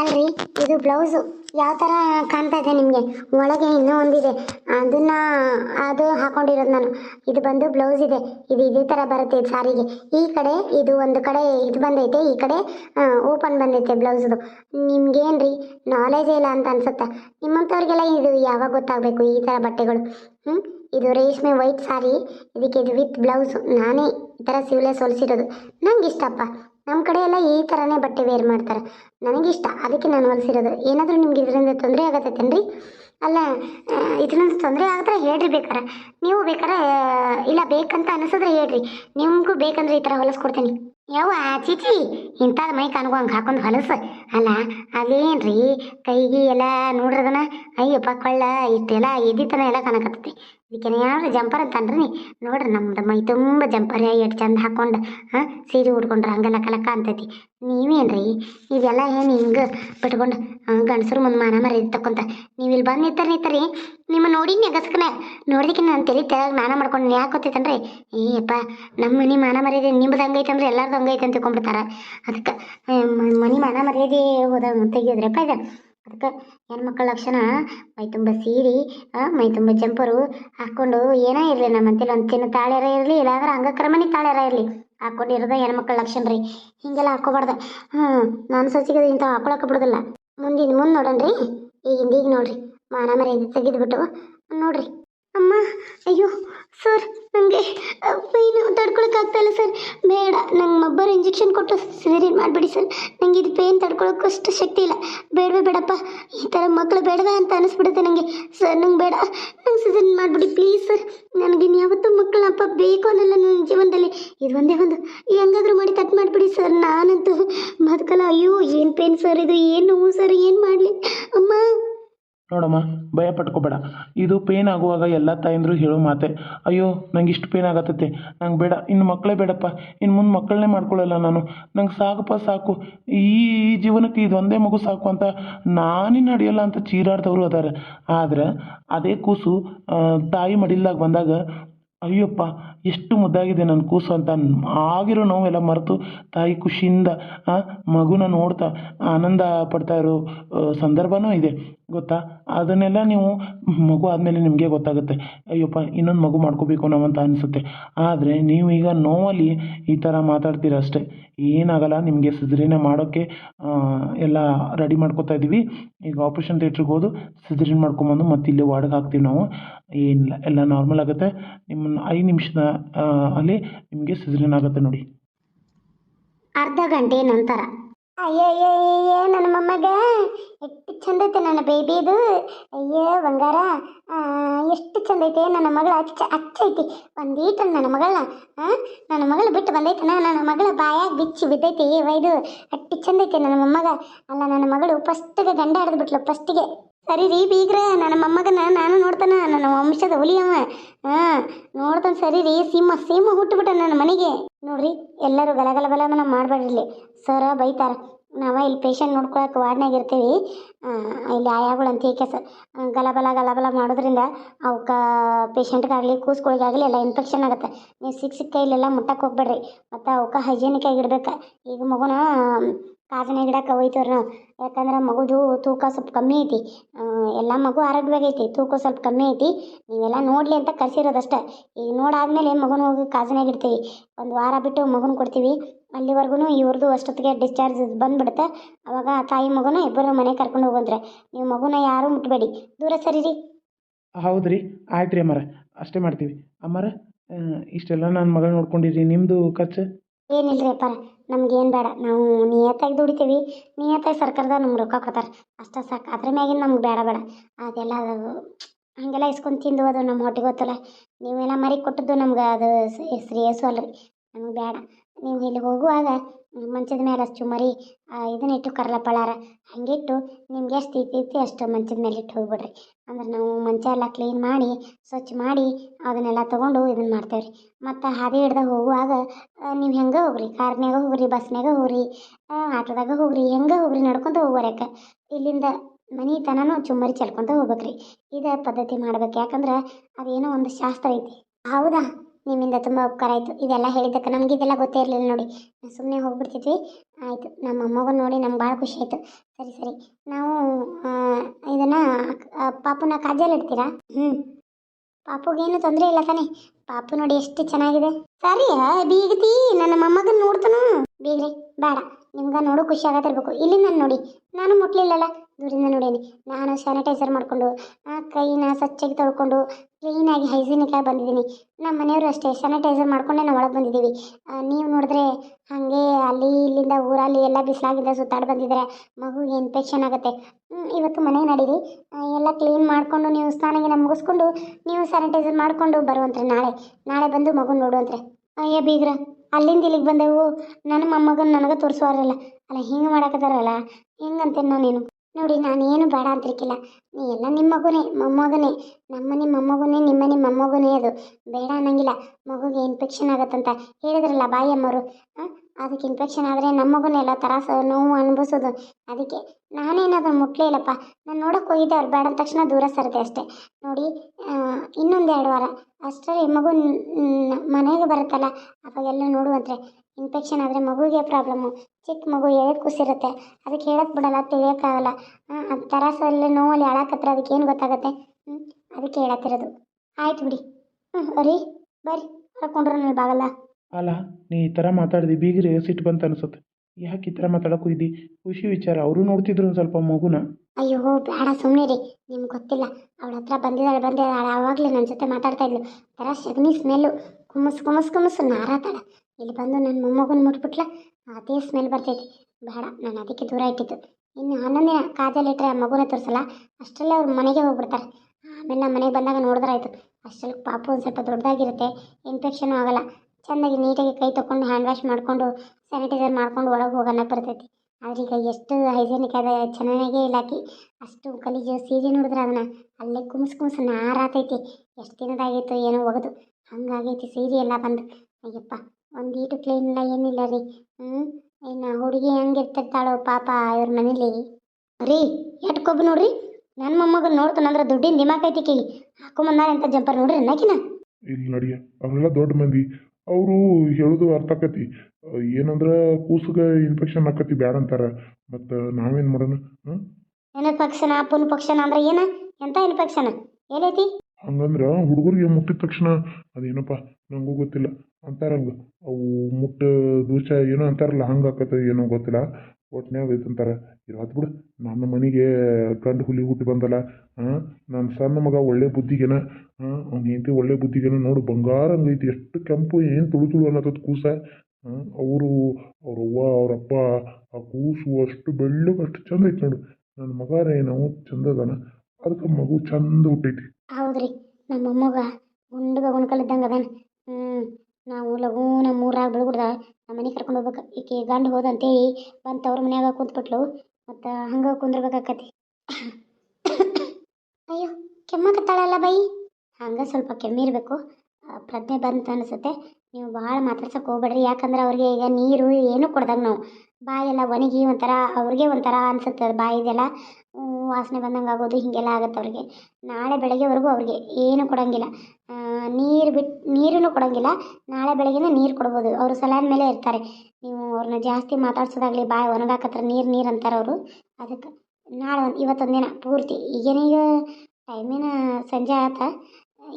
A: ಅಲ್ರಿ, ಇದು ಬ್ಲೌಸ್. ಯಾವ ತರ ಕಾಣ್ತಾ ಇದೆ ನಿಮಗೆ? ಒಳಗೆ ಇನ್ನೂ ಒಂದಿದೆ. ಅದನ್ನ ಅದು ಹಾಕೊಂಡಿರೋದು ನಾನು. ಇದು ಬಂದು ಬ್ಲೌಸ್ ಇದೆ. ಇದು ಇದೇ ತರ ಬರುತ್ತೆ ಸಾರಿಗೆ. ಈ ಕಡೆ ಇದು ಒಂದು ಕಡೆ ಇದು ಬಂದೈತೆ. ಈ ಕಡೆ ಓಪನ್ ಬಂದೈತೆ ಬ್ಲೌಸ್ದು. ನಿಮ್ಗೇನ್ರಿ? ನಾಲೆಜೇ ಇಲ್ಲ ಅಂತ ಅನ್ಸುತ್ತೆ? ನಿಮ್ಮಂಥವ್ರಿಗೆಲ್ಲ ಇದು ಯಾವಾಗ ಗೊತ್ತಾಗಬೇಕು ಈ ತರ ಬಟ್ಟೆಗಳು? ಹ್ಮ್, ಇದು ರೇಷ್ಮೆ ವೈಟ್ ಸಾರಿ. ಇದಕ್ಕೆ ಇದು ವಿತ್ ಬ್ಲೌಸ್ ನಾನೇ ಈ ತರ ಸಿವ್ಲೆಸ್ ಹೊಲಿಸಿರೋದು. ನಂಗೆ ಇಷ್ಟಪ್ಪ ನಮ್ಮ ಕಡೆ ಎಲ್ಲ ಈ ಥರನೇ ಬಟ್ಟೆ ವೇರ್ ಮಾಡ್ತಾರೆ. ನನಗಿಷ್ಟ, ಅದಕ್ಕೆ ನಾನು ಹೊಲಿಸಿರೋದು. ಏನಾದರೂ ನಿಮ್ಗೆ ಇದರಿಂದ ತೊಂದರೆ ಆಗತ್ತೇನ್ರಿ? ಅಲ್ಲ ಇದರಿಂದ ತೊಂದರೆ ಆಗತ್ತೆ ಹೇಳ್ರಿ ಬೇಕಾರೆ. ನೀವು ಬೇಕಾರೆ ಇಲ್ಲ ಬೇಕಂತ ಅನಿಸಿದ್ರೆ ಹೇಳ್ರಿ. ನಿಮಗೂ ಬೇಕಂದ್ರೆ ಈ ಥರ ಹೊಲಿಸ್ಕೊಡ್ತೀನಿ. ಯಾವ ಚೀಚಿ ಇಂಥ ಮೈ ಕನ್ಗೋ ಹಂಗೆ ಹಾಕೊಂಡು ಹೊಲಸು. ಅಲ್ಲ, ಅದೇನ್ರಿ? ಕೈಗೆ ಎಲ್ಲ ನೋಡ್ರದನ, ಅಯ್ಯಪ್ಪ ಕೊಳ್ಳ, ಇಷ್ಟೆಲ್ಲ ಎದಿತನ ಎಲ್ಲ ಕಾಣಕತ್ತೈತಿ. ಇದಕ್ಕೆ ಯಾರು ಜಂಪರ್ ಅಂತ ಅನ್ರಿ ನೋಡ್ರಿ ನಮ್ದು ಮೈ ತುಂಬ ಜಂಪರ್ ಎಷ್ಟು ಚಂದ ಹಾಕೊಂಡು, ಹಾಂ, ಸೀರೆ ಉಟ್ಕೊಂಡ್ರೆ ಹಂಗೆಲ್ಲ ಕಲಕ ಅಂತೈತಿ. ನೀವೇನ್ರಿ ಇದೆಲ್ಲ ಏನು ಹಿಂಗೆ ಬಿಟ್ಕೊಂಡು ಗಂಡಸರು ಮುಂದೆ ಮಾನ ಮರ ಇರ್ತಕ್ಕಂತ ನೀವು ಇಲ್ಲಿ ಬಂದು ನಿತ್ತರ ನಿತ್ತರಿ ನಿಮ್ಮ ನೋಡಿ ನೆಗಸ್ಕನ. ನೋಡಿದಕ್ಕೆ ನಾನು ತಲೆ ತೆಳಗೆ ಮಾನ ಮಾಡ್ಕೊಂಡು ಯಾಕೆ ಗೊತ್ತೈತನ್ರಿ ಏಯಪ್ಪ ನಮ್ಮ ಮನೆ ಮಾನ ಮರ್ಯಾದೆ ನಿಮ್ಮದು ಹಂಗೈತೆ ಅಂದ್ರೆ ಎಲ್ಲಾರ್ದು ಹಂಗೈತೆ ಅಂತ ತಿಳ್ಕೊಂಡ್ಬಿಡ್ತಾರೆ ಅದಕ್ಕೆ ಮನೆ ಮಾನ ಮರ್ಯಾದೆ ಹೋದ ತೆಗಿಯೋದ್ರಪ್ಪ ಇದು. ಅದಕ್ಕೆ ಹೆಣ್ಮಕ್ಳ ಲಕ್ಷಣ ಮೈ ತುಂಬ ಸೀರೆ ಮೈತುಂಬ ಜಂಪರು ಹಾಕ್ಕೊಂಡು ಏನೇ ಇರಲಿ ನಮ್ಮ ಅಂತೇಳಿ ಒಂದು ಚಿನ್ನ ತಾಳ್ಯಾರ ಇರಲಿ, ಇಲ್ಲಾಂದ್ರೆ ಅಂಗಕ್ರಮಣಿ ತಾಳ್ಯಾರ ಇರಲಿ ಹಾಕ್ಕೊಂಡಿರೋದ ಹೆಣ್ಮಕ್ಳ ಲಕ್ಷಣ ರೀ. ಹೀಗೆಲ್ಲ ಹಾಕೋಬಾರ್ದ ಹ್ಞೂ, ನಾನು ಸೊಸಿಗೆ ಇಂಥ ಹಾಕೊಳಕ್ಕೆ ಬಿಡೋದಿಲ್ಲ. ಮುಂದಿನ ಮುಂದೆ ನೋಡೋಣ್ರಿ ಈಗಿಂದ ಈಗ ನೋಡ್ರಿ. ಮಾನ ಇದು ತೆಗೆದುಬಿಟ್ಟು ನೋಡ್ರಿ. ಅಮ್ಮ, ಅಯ್ಯೋ, ಸರ್ ನನಗೆ ಪೈನು ತಡ್ಕೊಳಕ್ಕಾಗ್ತಾ ಆಗ್ತಾಯಿಲ್ಲ ಸರ್. ಬೇಡ ನಂಗೆ ಮಬ್ಬರು ಇಂಜೆಕ್ಷನ್ ಕೊಟ್ಟು ಸಿಸರಿನ್ ಮಾಡಿಬಿಡಿ ಸರ್. ನಂಗೆ ಇದು ಪೇನ್ ಅಷ್ಟು ಶಕ್ತಿ ಇಲ್ಲ. ಬೇಡವೇ ಬೇಡಪ್ಪ. ಈ ಥರ ಮಕ್ಕಳು ಬೇಡವೇ ಅಂತ ಅನಿಸ್ಬಿಡುತ್ತೆ ನನಗೆ ಸರ್, ನಂಗೆ ಬೇಡ. ನಂಗೆ ಸಿಸರಿನ್ ಮಾಡಿಬಿಡಿ ಪ್ಲೀಸ್ ಸರ್. ನನಗೆ ಯಾವತ್ತೂ ಮಕ್ಕಳಪ್ಪ ಬೇಕು ಅನ್ನೋಲ್ಲ ನನ್ನ ಜೀವನದಲ್ಲಿ. ಇದು ಒಂದೇ ಒಂದು. ಹೆಂಗಾದ್ರೂ ಮಾಡಿ ಕಟ್ ಮಾಡಿಬಿಡಿ ಸರ್. ನಾನಂತೂ ಮದ್ಕಲ್ಲ ಅಯ್ಯೋ, ಏನು ಪೇನ್ ಸರ್ ಇದು? ಏನು ಸರ್? ಏನು ಮಾಡಲಿ? ಅಮ್ಮ.
B: ನೋಡಮ್ಮ, ಭಯ ಪಟ್ಕೋಬೇಡ. ಇದು ಪೇನ್ ಆಗುವಾಗ ಎಲ್ಲ ತಾಯಂದ್ರು ಹೇಳೋ ಮಾತೆ. ಅಯ್ಯೋ, ನಂಗೆ ಇಷ್ಟು ಪೇನ್ ಆಗತ್ತೈತೆ. ನಂಗೆ ಬೇಡ. ಇನ್ನು ಮಕ್ಕಳೇ ಬೇಡಪ್ಪ. ಇನ್ನು ಮುಂದೆ ಮಕ್ಕಳನ್ನೇ ಮಾಡ್ಕೊಳ್ಳಲ್ಲ ನಾನು. ನಂಗೆ ಸಾಕಪ್ಪ, ಸಾಕು. ಈ ಈ ಜೀವನಕ್ಕೆ ಇದೊಂದೇ ಮಗು ಸಾಕು ಅಂತ ನಾನೇ ನಡೆಯಲ್ಲ ಅಂತ ಚೀರಾಡ್ದವರು ಅದಾರೆ. ಆದರೆ ಅದೇ ಕೂಸು ತಾಯಿ ಮಡಿಲ್ದಾಗ ಬಂದಾಗ, ಅಯ್ಯಪ್ಪ, ಎಷ್ಟು ಮುದ್ದಾಗಿದೆ ನನ್ನ ಕೂಸು ಅಂತ ಆಗಿರೋ ನೋವೆಲ್ಲ ಮರೆತು ತಾಯಿ ಖುಷಿಯಿಂದ ಮಗುನ ನೋಡ್ತಾ ಆನಂದ ಪಡ್ತಾ ಇರೋ ಸಂದರ್ಭವೂ ಸಂದರ್ಭನೂ ಇದೆ. ಗೊತ್ತಾ? ಅದನ್ನೆಲ್ಲ ನೀವು ಮಗು ಆದಮೇಲೆ ನಿಮಗೆ ಗೊತ್ತಾಗುತ್ತೆ. ಅಯ್ಯಪ್ಪ, ಇನ್ನೊಂದು ಮಗು ಮಾಡ್ಕೋಬೇಕು ಅಂತ ಅನಿಸುತ್ತೆ. ಆದರೆ ನೀವು ಈಗ ನೋವಲ್ಲಿ ಈ ಥರ ಮಾತಾಡ್ತೀರ ಅಷ್ಟೇ. ಏನಾಗಲ್ಲ, ನಿಮಗೆ ಸಿಜರಿನ ಮಾಡೋಕ್ಕೆ ಎಲ್ಲ ರೆಡಿ ಮಾಡ್ಕೋತಾ ಇದ್ದೀವಿ ಈಗ ಆಪ್ರೇಷನ್ ಥಿಯೇಟ್ರಿಗೆ ಹೋದು ಸಿಜರಿನ ಮಾಡ್ಕೊಂಬಂದು ಮತ್ತೆ ಇಲ್ಲಿ ವಾರ್ಡ್ಗೆ ಹಾಕ್ತೀವಿ ನಾವು. ಏನಿಲ್ಲ, ಎಲ್ಲ ನಾರ್ಮಲ್ ಆಗುತ್ತೆ. ನಿಮ್ಮನ್ನು ಐದು ನಿಮಿಷದ ಅಲ್ಲಿ ನಿಮಗೆ ಸಿಜರಿನ ಆಗುತ್ತೆ ನೋಡಿ.
A: ಅರ್ಧ ಗಂಟೆ ನಂತರ. ಅಯ್ಯಯ್ಯಯ್ಯ ನನ್ನ ಮೊಮ್ಮಗ ಎಷ್ಟು ಚಂದ ಐತೆ ನನ್ನ ಬೇಬಿದು ಅಯ್ಯೋ ಬಂಗಾರ ಎಷ್ಟು ಚಂದ ಐತೆ ನನ್ನ ಮಗಳ ಅಚ್ಚ ಅಚ್ಚ ಐತಿ ಒಂದೀಟ ನನ್ನ ಮಗಳನ್ನ ನನ್ನ ಮಗಳು ಬಿಟ್ಟು ಬಂದೈತನ ನನ್ನ ಮಗಳ ಬಾಯಾಗ ಬಿಚ್ಚಿ ಬಿದ್ದೈತಿ ಇದು ಅಟ್ಟಿ ಚಂದ ಐತೆ ನನ್ನ ಮೊಮ್ಮಗ ಅಲ್ಲ ನನ್ನ ಮಗಳು ಫಸ್ಟಿಗೆ ಗಂಡ ಹಿಡಿದ್ಬಿಟ್ಲು ಫಸ್ಟಿಗೆ ಸರಿ ರೀ ಬೀಗ್ರ, ನನ್ನ ಮೊಮ್ಮಗನ ನಾನು ನೋಡ್ತಾನ, ನನ್ನ ವಂಶದ ಹುಲಿಯವ ಹಾಂ ನೋಡ್ತಾನೆ ಸರಿ ರೀ, ಸಿಂಹ ಸಿಂಹ ಹುಟ್ಟುಬಿಟ್ಟ ನನ್ನ ಮನೆಗೆ. ನೋಡ್ರಿ, ಎಲ್ಲರೂ ಗಲಗಲ ಬಲಮನ ಮಾಡಬೇಡ್ರಿ. ಸರ ಬೈತಾರ. ನಾವ ಇಲ್ಲಿ ಪೇಷಂಟ್ ನೋಡ್ಕೊಳಕ್ಕೆ ವಾರ್ಡ್ನಾಗ ಇರ್ತೀವಿ. ಇಲ್ಲಿ ಆಯಾಗಳು ಅಂತ ಏಕೆ ಸ, ಗಲಬಲ ಗಲಬಲ ಮಾಡೋದ್ರಿಂದ ಅವಕ್ಕೆ ಪೇಷಂಟ್ಗಾಗಲಿ ಕೂಸ್ಗಳಿಗಾಗಲಿ ಎಲ್ಲ ಇನ್ಫೆಕ್ಷನ್ ಆಗುತ್ತೆ. ನೀವು ಸಿಕ್ಕ ಸಿಕ್ಕ ಇಲ್ಲೆಲ್ಲ ಮುಟ್ಟಕ್ಕೆ ಹೋಗ್ಬೇಡ್ರಿ. ಮತ್ತು ಅವಕ್ಕೆ ಹೈಜೀನಿಕ್ ಆಗಿ ಇಡ್ಬೇಕು. ಈಗ ಮಗುನ ಕಾಜನಾಗ ಗಿಡಕ್ಕೆ ಒಯ್ತೀವ್ರಿ ಯಾಕಂದ್ರೆ ಮಗುದು ತೂಕ ಸ್ವಲ್ಪ ಕಮ್ಮಿ ಐತಿ. ಎಲ್ಲ ಮಗು ಆರೋಗ್ಯವಾಗೈತಿ ತೂಕ ಸ್ವಲ್ಪ ಕಮ್ಮಿ ಐತಿ. ನೀವೆಲ್ಲ ನೋಡಲಿ ಅಂತ ಕರ್ಸಿರೋದಷ್ಟೇ. ಈಗ ನೋಡಾದ್ಮೇಲೆ ಮಗುನ ಹೋಗಿ ಕಾಜನಾಗ ಇಡ್ತೀವಿ ಒಂದು ವಾರ ಬಿಟ್ಟು ಮಗುನ ಕೊಡ್ತೀವಿ. ಅಲ್ಲಿವರೆಗೂ ಇವ್ರದ್ದು ಅಷ್ಟೊತ್ತಿಗೆ ಡಿಸ್ಚಾರ್ಜ್ ಬಂದ್ಬಿಡುತ್ತೆ. ಅವಾಗ ತಾಯಿ ಮಗುನ ಇಬ್ಬರು ಮನೆ ಕರ್ಕೊಂಡು ಹೋಗಂದ್ರೆ ನೀವು ಮಗುನ ಯಾರೂ ಮುಟ್ಬೇಡಿ. ದೂರ ಸರಿರಿ
B: ಹೌದು ರೀ. ಆಯ್ತು ರೀ ಅಮ್ಮಾರ. ಅಷ್ಟೇ ಮಾಡ್ತೀವಿ. ಅಮ್ಮಾರ ಇಷ್ಟೆಲ್ಲ ನನ್ನ ಮಗಳು ನೋಡ್ಕೊಂಡಿರಿ ನಿಮ್ಮದು ಖರ್ಚು?
A: ಏನಿಲ್ರಿ ಅಪ್ಪಾರ ನಮ್ಗೇನು ಬೇಡ. ನಾವು ನಿಯತ್ತಾಗಿ ದುಡಿತೀವಿ. ನಿಯತ್ತಾಗಿ ಸರ್ಕಾರದಾಗ ನಮ್ಗೆ ರೊಕ್ಕ ಕೊಡ್ತಾರೆ. ಅಷ್ಟೇ ಸಾಕು. ಅದ್ರ ಮ್ಯಾಗಿನ ನಮ್ಗೆ ಬೇಡ ಬೇಡ. ಅದೆಲ್ಲ ಅದು ಹಾಗೆಲ್ಲ ಇಸ್ಕೊಂಡು ತಿಂದು ಅದು ನಮ್ಮ ಹೊಟ್ಟೆಗೆ ಗೊತ್ತಲ್ಲ. ನೀವೆಲ್ಲ ಮರಿ ಕೊಟ್ಟದ್ದು ನಮ್ಗೆ ಅದು ಶ್ರೇ- ಶ್ರೇಯಸ್ಸು ಅಲ್ರಿ. ನಮ್ಗೆ ಬೇಡ. ನೀವು ಇಲ್ಲಿ ಹೋಗುವಾಗ ಮಂಚದ ಮೇಲೆ ಅಷ್ಟು ಇದನ್ನ ಇಟ್ಟು ಕರ್ಲ ಪಳಾರ. ಹಂಗಿಟ್ಟು ನಿಮ್ಗೆ ಎಷ್ಟು ಐತಿ ಅಷ್ಟು ಮಂಚದ ಮೇಲೆ ಇಟ್ಟು ಹೋಗ್ಬಿಡ್ರಿ. ಅಂದ್ರೆ ನಾವು ಮಂಚ ಎಲ್ಲ ಕ್ಲೀನ್ ಮಾಡಿ, ಸ್ವಚ್ಛ ಮಾಡಿ ಅದನ್ನೆಲ್ಲ ತೊಗೊಂಡು ಇದನ್ನು ಮಾಡ್ತೇವೆ ರೀ ಮತ್ತು ಹಾದಿ ಹಿಡ್ದಾಗ ಹೋಗುವಾಗ ನೀವು ಹೆಂಗೆ ಹೋಗ್ರಿ? ಕಾರ್ನ್ಯಾಗ ಹೋಗ್ರಿ ಬಸ್ನ್ಯಾಗ ಹೋಗ್ರಿ ಆಟೋದಾಗ ಹೋಗ್ರಿ, ಹೆಂಗೆ ಹೋಗ್ರಿ ನಡ್ಕೊತ ಹೋಗ್ಬರಕ್ಕೆ ಇಲ್ಲಿಂದ ಮನೆ ತನೂ ಚುಮ್ಮರಿ ಚೆಲ್ಕೊತ ಹೋಗ್ಬೇಕ್ರಿ. ಇದೇ ಪದ್ಧತಿ ಮಾಡ್ಬೇಕು. ಯಾಕಂದ್ರೆ ಅದೇನೋ ಒಂದು ಶಾಸ್ತ್ರ ಐತಿ. ಹೌದಾ? ನಿಮ್ಮಿಂದ ತುಂಬ ಉಪಕಾರ ಆಯಿತು. ಇದೆಲ್ಲ ಹೇಳಿದ್ದಕ್ಕೆ ನಮಗೆ ಇದೆಲ್ಲ ಗೊತ್ತೇ ಇರಲಿಲ್ಲ ನೋಡಿ. ಸುಮ್ಮನೆ ಹೋಗ್ಬಿಡ್ತಿದ್ವಿ. ಆಯಿತು, ನಮ್ಮ ಅಮ್ಮಗೂ ನೋಡಿ ನಮ್ಗೆ ಭಾಳ ಖುಷಿ ಆಯಿತು. ಸರಿ ಸರಿ. ನಾವು ಇದನ್ನು ಪಾಪುನ ಕಾಜಲ್ಲಿ ಇಡ್ತೀರಾ? ಹ್ಞೂ ಪಾಪುಗೇನು ತೊಂದರೆ ಇಲ್ಲ ತಾನೆ. ಪಾಪು ನೋಡಿ ಎಷ್ಟು ಚೆನ್ನಾಗಿದೆ. ಸರಿ ಬೀಗತಿ. ನನ್ನ ಮೊಮ್ಮಗನ್ ನೋಡ್ತಾನು. ಬೀಗ್ರಿ, ಬೇಡ. ನಿಮ್ಗೆ ನೋಡು ಖುಷಿ ಆಗತ್ತಿರ್ಬೇಕು ಇಲ್ಲಿಂದ ನೋಡಿ. ನಾನು ಮುಟ್ಲಿಲ್ಲಲ್ಲ. ದೂರಿಂದ ನೋಡೇನಿ. ನಾನು ಸ್ಯಾನಿಟೈಸರ್ ಮಾಡಿಕೊಂಡು ಕೈನ ಸ್ವಚ್ಛಾಗಿ ತೊಳ್ಕೊಂಡು ಕ್ಲೀನಾಗಿ ಹೈಜಿನಿಕ್ ಆಗಿ ಬಂದಿದ್ದೀನಿ. ನಮ್ಮ ಮನೆಯವರು ಅಷ್ಟೇ ಸ್ಯಾನಿಟೈಸರ್ ಮಾಡ್ಕೊಂಡೇ ನಾವು ಒಳಗೆ ಬಂದಿದ್ದೀವಿ. ನೀವು ನೋಡಿದ್ರೆ ಹಾಗೆ ಅಲ್ಲಿ ಇಲ್ಲಿಂದ ಊರಲ್ಲಿ ಎಲ್ಲ ಬಿಸಿಲಾಗಿಂದ ಸುತ್ತಾಡಿ ಬಂದಿದ್ರೆ ಮಗುಗೆ ಇನ್ಫೆಕ್ಷನ್ ಆಗುತ್ತೆ. ಇವತ್ತು ಮನೆ ನಡೀರಿ. ಎಲ್ಲ ಕ್ಲೀನ್ ಮಾಡಿಕೊಂಡು ನೀವು ಸ್ನಾನಗಿನ ಮುಗಿಸ್ಕೊಂಡು ನೀವು ಸ್ಯಾನಿಟೈಸರ್ ಮಾಡಿಕೊಂಡು ಬರುವಂತ್ರಿ ನಾಳೆ. ನಾಳೆ ಬಂದು ಮಗು ನೋಡುವಂತ್ರೆ. ಅಯ್ಯ ಬೀಗ್ರ, ಅಲ್ಲಿಂದ ಇಲ್ಲಿಗೆ ಬಂದೆವು. ನನ್ನ ಮೊಮ್ಮಗನ ನನಗೆ ತೋರಿಸುವಾರಲ್ಲ. ಅಲ್ಲ, ಹಿಂಗೆ ಮಾಡಕತ್ತಾರಲ್ಲ ಹೆಂಗಂತೇನೆ ನಾನೇನು ನೋಡಿ, ನಾನೇನು ಬೇಡ ಅಂತಿರ್ಕಿಲ್ಲ. ನೀ ಎಲ್ಲ ನಿಮ್ಮ ಮಗುನೇ ಮೊಮ್ಮಗನೇ ನಮ್ಮನೆ ಮೊಮ್ಮಗುನೇ, ನಿಮ್ಮನೆ ಮೊಮ್ಮಗುನೇ ಅದು. ಬೇಡ ಅನ್ನಂಗಿಲ್ಲ. ಮಗುಗೆ ಇನ್ಫೆಕ್ಷನ್ ಆಗತ್ತಂತ ಹೇಳಿದ್ರಲ್ಲ ಬಾಯಿ ಅಮ್ಮವರು ಅದಕ್ಕೆ ಇನ್ಫೆಕ್ಷನ್ ಆದರೆ ನಮ್ಮ ಮಗುನೇ ಎಲ್ಲ ತರಾಸ ನೋವು ಅನುಭವಿಸೋದು. ಅದಕ್ಕೆ ನಾನೇನಾದ್ರೂ ಮುಟ್ಲೇ ಇಲ್ಲಪ್ಪ. ನಾನು ನೋಡೋಕೆ ಹೋಗಿದ್ದೆ, ಅವ್ರು ಬೇಡ ತಕ್ಷಣ ದೂರ ಸರಿದೆ ಅಷ್ಟೇ. ನೋಡಿ ಇನ್ನೊಂದು ಎರಡು ವಾರ. ಅಷ್ಟರಲ್ಲಿ ಮಗು ಮನೆಗೆ ಬರುತ್ತಲ್ಲ, ಅವಾಗೆಲ್ಲ ನೋಡುವಂತ್ರೆ. ಇನ್ಫೆಕ್ಷನ್ ಆದರೆ ಮಗುಗೆ ಪ್ರಾಬ್ಲಮ್ಮು ಚಿಕ್ಕ ಮಗು ಎಳೆದು ಕುಸಿರುತ್ತೆ. ಅದಕ್ಕೆ ಹೇಳಕ್ಕೆ ಬಿಡಲ್ಲ ತಿಳಿಯೋಕ್ಕಾಗಲ್ಲ. ಅದು ತರಾಸಲ್ಲಿ ನೋವಲ್ಲಿ ಅಳಕತ್ರ ಅದಕ್ಕೆ ಏನು ಗೊತ್ತಾಗುತ್ತೆ? ಹ್ಞೂ ಅದಕ್ಕೆ ಹೇಳತ್ತಿರೋದು. ಆಯ್ತು ಬಿಡಿ. ಹ್ಞೂ ರೀ ಬರ್ರಿ. ಹೊರಕೊಂಡ್ರೆ ನೀವು ಬಾಗಲ್ಲ.
B: ಅಲ್ಲ ನೀ ಈ ಥರ ಮಾತಾಡಿದಿ ಬೀಗ್ರಿ ಸಿಟ್ಟು ಬಂತ ಅನ್ಸುತ್ತೆ. ಯಾಕೆ ಈ ಥರ ಮಾತಾಡೋಕ್ಕೂ ಇದ್ದಿ? ಖುಷಿ ವಿಚಾರ ಅವರು ನೋಡ್ತಿದ್ರು ಸ್ವಲ್ಪ ಮಗುನ.
A: ಅಯ್ಯೋ ಬೇಡ ಸುಮ್ಮನೆ ರೀ ನಿಮ್ಗೆ ಗೊತ್ತಿಲ್ಲ. ಅವಳ ಹತ್ರ ಬಂದಿದ್ದಾಳೆ ಬಂದಿದ್ದಾಳೆ ಆವಾಗಲೇ ನನ್ನ ಜೊತೆ ಮಾತಾಡ್ತಾ ಇದ್ಲು. ಥರ ಸಗಣಿ ಸ್ಮೆಲ್ಲು ಕುಮಸ್ ಕುಮಸ್ ಕುಮಸ್ ನಾರಾತಾಳ. ಇಲ್ಲಿ ಬಂದು ನನ್ನ ಮೊಮ್ಮಗನ ಮುಟ್ಬಿಟ್ಲ, ಅದೇ ಸ್ಮೆಲ್ ಬರ್ತೈತಿ. ಬೇಡ, ನಾನು ಅದಕ್ಕೆ ದೂರ ಇಟ್ಟಿದ್ದು. ಇನ್ನು ಹನ್ನೊಂದು ದಿನ ಕಾಜಲ್ಲಿ ಇಟ್ಟರೆ ಆ ಮಗುನ ತೋರಿಸಲ್ಲ, ಅಷ್ಟರಲ್ಲೇ ಅವ್ರ ಮನೆಗೆ ಹೋಗ್ಬಿಡ್ತಾರೆ. ಆಮೇಲೆ ನಮ್ಮ ಮನೆಗೆ ಬಂದಾಗ ನೋಡಿದ್ರಾಯ್ತು, ಅಷ್ಟರಲ್ಲಿ ಪಾಪು ಒಂದು ಸ್ವಲ್ಪ ದೊಡ್ಡದಾಗಿರುತ್ತೆ ಇನ್ಫೆಕ್ಷನು ಆಗಲ್ಲ. ಚೆಂದಾಗಿ ನೀಟಾಗಿ ಕೈ ತೊಗೊಂಡು ಹ್ಯಾಂಡ್ ವಾಶ್ ಮಾಡಿಕೊಂಡು ಸ್ಯಾನಿಟೈಸರ್ ಮಾಡ್ಕೊಂಡು ಒಳಗೆ ಹೋಗೋಣ ಬರ್ತೈತಿ. ಆದ್ರೆ ಈಗ ಎಷ್ಟು ಹೈಜೆನಿಕ್ ಆದ ಚೆನ್ನಾಗೇ ಇಲ್ಲಾಕಿ ಅಷ್ಟು ಗಲೀಜು ಸೀರೆ ನೋಡಿದ್ರೆ ಅದನ್ನು ಅಲ್ಲೇ ಕುಮ್ಸ್ ಕುಮ್ಸ್ ನಾರಾತೈತಿ. ಎಷ್ಟು ದಿನದಾಗಿತ್ತು ಏನೋ ಒಗದು. ಹಂಗಾಗೈತಿ ಸೀರೆ ಎಲ್ಲ ಬಂದು. ಅಯ್ಯಪ್ಪ ಒಂದೀಟು ಕ್ಲೀನ್ ಇಲ್ಲ ಏನಿಲ್ಲ ರೀ. ಹ್ಞೂ ಇನ್ನು ಹುಡುಗಿ ಹೆಂಗಿರ್ತಿರ್ತಾಳೋ ಪಾಪ ಇವ್ರ ಮನೇಲಿ. ರೀ ಎಟ್ಕೊಬ್ಬ ನೋಡ್ರಿ? ನನ್ನ ಮೊಮ್ಮಗನ ನೋಡ್ತಾನಂದ್ರೆ ದುಡ್ಡಿನ ದಿಮಾಕ್ ಐತಿ ಕಿ. ಹಾಕೊಂಬಂದಾಳೆ ಅಂತ ಜಂಪರ್ ನೋಡ್ರಿ ಅನ್ನಕಿನ?
C: ಇಲ್ಲಿ ನಡಿಯ ಅವರೆಲ್ಲ ದೊಡ್ಡ ಮಂದಿ. ಅವರು ಹೇಳೋದು ಅರ್ಥ ಆಕತಿ. ಏನಂದ್ರೆ ಕೂಸಿಗೆ ಇನ್ಫೆಕ್ಷನ್ ಆಕತಿ ಬ್ಯಾಡ ಅಂತಾರ. ಮತ್ತು ನಾವೇನು ಮಾಡೋಣ? ಹಾಂ
A: ಇನ್ಫೆಕ್ಷನ್ ಪುನ್ ಪಕ್ಷನ ಅಂದ್ರೆ ಏನ? ಎಂತ ಇನ್ಫೆಕ್ಷನ್ ಏನೈತಿ?
C: ಹಂಗಂದ್ರ ಹುಡುಗರಿಗೆ ಮುಟ್ಟಿದ ತಕ್ಷಣ ಅದೇನಪ್ಪ? ನಂಗೂ ಗೊತ್ತಿಲ್ಲ. ಅಂತಾರಂಗೆ ಅವು ಮುಟ್ಟ, ದೂಷ ಏನೋ ಅಂತಾರಲ್ಲ, ಹಂಗೆ ಆಕತ್ತೆ ಏನೋ ಗೊತ್ತಿಲ್ಲ. ಒಟ್ನ್ಯಾಗ ಐತಂತಾರೆ ಇವತ್ತು ಬಿಡು. ನನ್ನ ಮನೆಗೆ ಗಂಡು ಹುಲಿ ಹುಟ್ಟಿ ಬಂದಲ್ಲ, ಹಾಂ? ನನ್ನ ಸಣ್ಣ ಮಗ ಒಳ್ಳೆ ಬುದ್ಧಿಗೆನ, ಹಾಂ? ಅವ್ನು ಹೆಂಡತಿ ಒಳ್ಳೆ ಬುದ್ಧಿಗೆನ ನೋಡು, ಬಂಗಾರ ಹಂಗೈತಿ ಎಷ್ಟು ಕೆಂಪು, ಏನು ತುಳು ತುಳು ಅನ್ನತ್ತದ ಕೂಸ ಅವರು ಅವ್ರವ್ವ ಅವರಪ್ಪ ಆ ಕೂಸು ಅಷ್ಟು ಬೆಳ್ಳಗೆ, ಅಷ್ಟು ಚಂದ ಐತಿ ನೋಡು. ನನ್ನ ಮಗಾರೇ ನಾವು ಚಂದ ಅದಾನ. ಅದಕ್ಕೆ ಮಗು ಚಂದ ಹುಟ್ಟೈತಿ.
A: ಹೌದ್ರಿ. ನಮ್ಮ ಮೊಮ್ಮಗ ಗುಂಡಗ ಗುಣಕಲ್ ಅದಾನ. ಹ್ಞೂ ನಾವು ಲಗೂನ ಮೂರಾಗ ಬೆಳಗುಡ್ದ ನಮ್ಮ ಮನೆಗೆ ಕರ್ಕೊಂಡು ಹೋಗ್ಬೇಕು. ಈಕೆ ಗಂಡು ಹೋದಂತೇಳಿ ಬಂದು ತವ್ರ ಮನ್ಯಾಗ ಕುಂತ್ಬಿಟ್ಲು. ಮತ್ತು ಹಂಗೆ ಕುಂದ್ರಬೇಕಾಕತಿ. ಅಯ್ಯೋ, ಕೆಮ್ಮಕತ್ತಾಳಲ್ಲ ಬೈ. ಹಂಗೆ ಸ್ವಲ್ಪ ಕೆಮ್ಮಿರಬೇಕು ಪ್ರಜ್ಞೆ ಬಂತು ಅನಿಸುತ್ತೆ. ನೀವು ಭಾಳ ಮಾತಾಡ್ಸೋಕೆ ಹೋಗ್ಬೇಡ್ರಿ. ಯಾಕಂದ್ರೆ ಅವ್ರಿಗೆ ಈಗ ನೀರು ಏನು ಕೊಡ್ದಂಗೆ ನಾವು. ಬಾಯೆಲ್ಲ ಒಣಗಿ ಒಂಥರ, ಅವ್ರಿಗೆ ಒಂಥರ ಅನ್ಸುತ್ತೆ ಬಾಯಿದೆಲ್ಲ ವಾಸನೆ ಬಂದಂಗೆ ಆಗೋದು, ಹೀಗೆಲ್ಲ ಆಗುತ್ತೆ ಅವ್ರಿಗೆ. ನಾಳೆ ಬೆಳಗ್ಗೆವರೆಗೂ ಅವ್ರಿಗೆ ಏನು ಕೊಡೋಂಗಿಲ್ಲ. ನೀರು ಬಿಟ್ಟು ನೀರೂ ಕೊಡೋಂಗಿಲ್ಲ. ನಾಳೆ ಬೆಳಗ್ಗೆನೇ ನೀರು ಕೊಡ್ಬೋದು. ಅವರು ಸಲಾನ್ ಮೇಲೆ ಇರ್ತಾರೆ. ನೀವು ಅವ್ರನ್ನ ಜಾಸ್ತಿ ಮಾತಾಡ್ಸೋದಾಗಲಿ, ಬಾಯಿ ಒಣಗಾಕತ್ರ, ನೀರು ನೀರು ಅಂತಾರೆ ಅವರು. ಅದಕ್ಕೆ ನಾಳೆ ಒಂದು, ಇವತ್ತೊಂದು ದಿನ ಪೂರ್ತಿ. ಈಗೇನೀಗ ಟೈಮಿನ ಸಂಜೆ ಆತ.